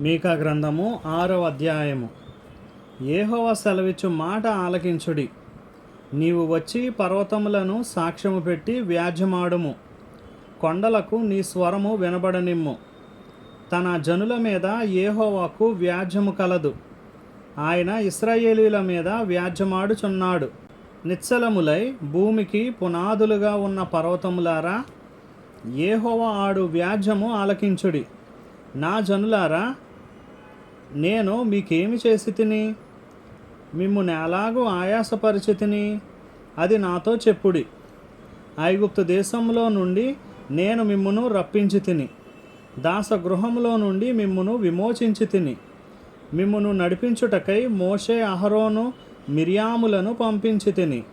మీకా గ్రంథము ఆరవ అధ్యాయము. ఏహోవ సెలవిచ్చు మాట ఆలకించుడి. నీవు వచ్చి పర్వతములను సాక్ష్యము పెట్టి వ్యాజ్యమాడుము. కొండలకు నీ స్వరము వినబడనిమ్ము. తన జనుల మీద ఏహోవాకు వ్యాజ్యము కలదు. ఆయన ఇస్రాయేలీల మీద వ్యాజ్యమాడుచున్నాడు. నిశ్చలములై భూమికి పునాదులుగా ఉన్న పర్వతములారా ఏహోవా ఆడు వ్యాజ్యము ఆలకించుడి. నా జనులారా నేను మీకేమి చేసి తిని మిమ్మును ఎలాగూ ఆయాసపరిచితిని? అది నాతో చెప్పుడి. ఐగుప్తు దేశంలో నుండి నేను మిమ్మును రప్పించి తిని దాసగృహంలో నుండి మిమ్మును విమోచించి తిని మిమ్మును నడిపించుటకై మోషే అహరోను మిరియాములను పంపించి తిని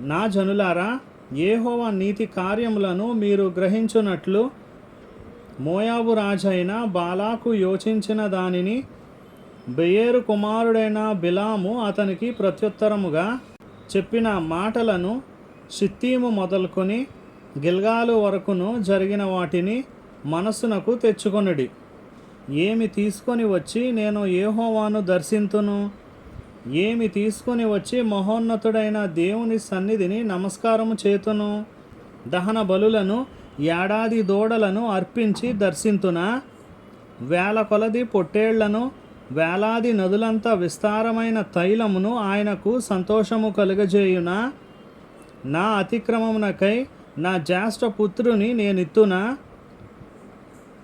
నా జనులారా ఏహోవా నీతి కార్యములను మీరు గ్రహించునట్లు మోయాబు రాజైన బాలాకు యోచించిన దానిని బెయేరు కుమారుడైన బిలాము అతనికి ప్రత్యుత్తరముగా చెప్పిన మాటలను షిత్తీము మొదలుకొని గిల్గాలు వరకును జరిగిన వాటిని మనస్సునకు తెచ్చుకొనుడి. ఏమి తీసుకొని వచ్చి నేను ఏహోవాను దర్శింతును? ఏమి తీసుకొని వచ్చి మహోన్నతుడైన దేవుని సన్నిధిని నమస్కారము చేతును? దహన బలులను ఏడాది దూడలను అర్పించి దర్శింతున వేల కొలది పొట్టేళ్ళను వేలాది నదులంత విస్తారమైన తైలమును ఆయనకు సంతోషము కలుగజేయున నా అతిక్రమమునకై నా జ్యేష్ఠ పుత్రుని నేనిత్తున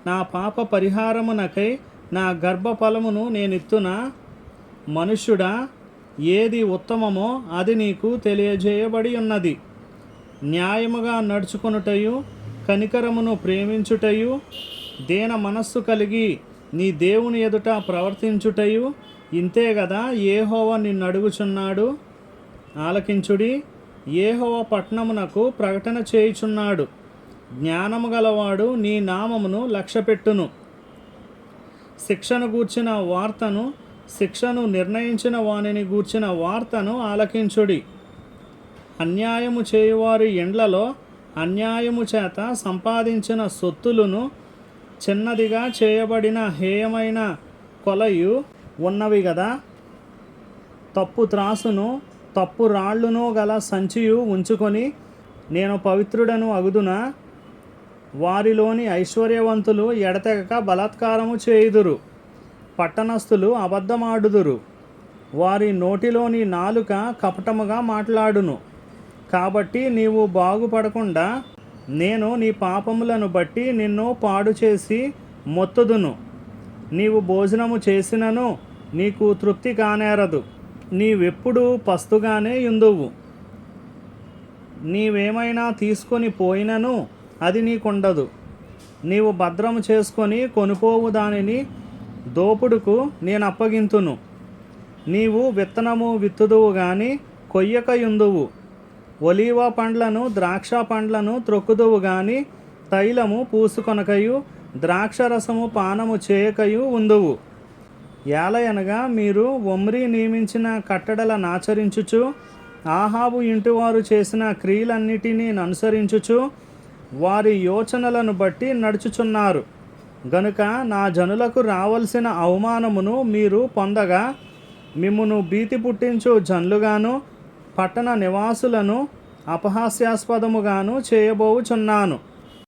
నా పాప పరిహారమునకై నా గర్భఫలమును నేనిత్తున మనుష్యుడా ఏది ఉత్తమమో అది నీకు తెలియజేయబడి ఉన్నది న్యాయముగా నడుచుకొనుటయు కనికరమును ప్రేమించుటయు దేన మనస్సు కలిగి నీ దేవుని ఎదుట ప్రవర్తించుటయు ఇంతే కదా ఏహోవ నిన్ను అడుగుచున్నాడు ఆలకించుడి ఏహోవ పట్నమునకు ప్రకటన చేయుచున్నాడు. జ్ఞానము గలవాడు నీ నామమును లక్ష్యపెట్టును. శిక్షను గూర్చిన వార్తను శిక్షను నిర్ణయించిన వానిని గూర్చిన వార్తను ఆలకించుడి. అన్యాయము చేయువారి ఎండ్లలో అన్యాయము చేత సంపాదించిన సొత్తులను చిన్నదిగా చేయబడిన హేయమైన కొలయు ఉన్నవి కదా తప్పు త్రాసును తప్పు రాళ్ళును గల సంచియు ఉంచుకొని నేను పవిత్రుడను అగుదున? వారిలోని ఐశ్వర్యవంతులు ఎడతెగక బలాత్కారము చేయుదురు పట్టణస్థులు అబద్ధమాడుదురు. వారి నోటిలోని నాలుక కపటముగా మాట్లాడును. కాబట్టి నీవు బాగుపడకుండా నేను నీ పాపములను బట్టి నిన్ను పాడు చేసి మొత్తుదును. నీవు భోజనము చేసినను నీకు తృప్తి కానేరదు. నీవెప్పుడు పస్తుగానే యుందువు. నీవేమైనా తీసుకొని పోయినను అది నీకుండదు. నీవు భద్రము చేసుకొని కొనుపోవు దానిని దోపుడుకు నేను అప్పగింతును నీవు విత్తనము విత్తుదువు గాని కొయ్యక ఉందువు ఒలీవ పండ్లను ద్రాక్ష పండ్లను త్రొక్కుదువు గాని తైలము పూసుకొనకయు ద్రాక్షరసము పానము చేయకయు ఉందువు. ఏలయనగా మీరు ఒమ్రి నియమించిన కట్టడల నాచరించుచు ఆహాబు ఇంటివారు చేసిన క్రియలన్నిటినీ అనుసరించుచు వారి యోచనలను బట్టి నడుచుచున్నారు. గనుక నా జనులకు రావలసిన అవమానమును మీరు పొందగా మిమ్మును భీతి పుట్టించు జన్లుగాను పట్టణ నివాసులను అపహాస్యాస్పదముగాను చేయబోవుచున్నాను.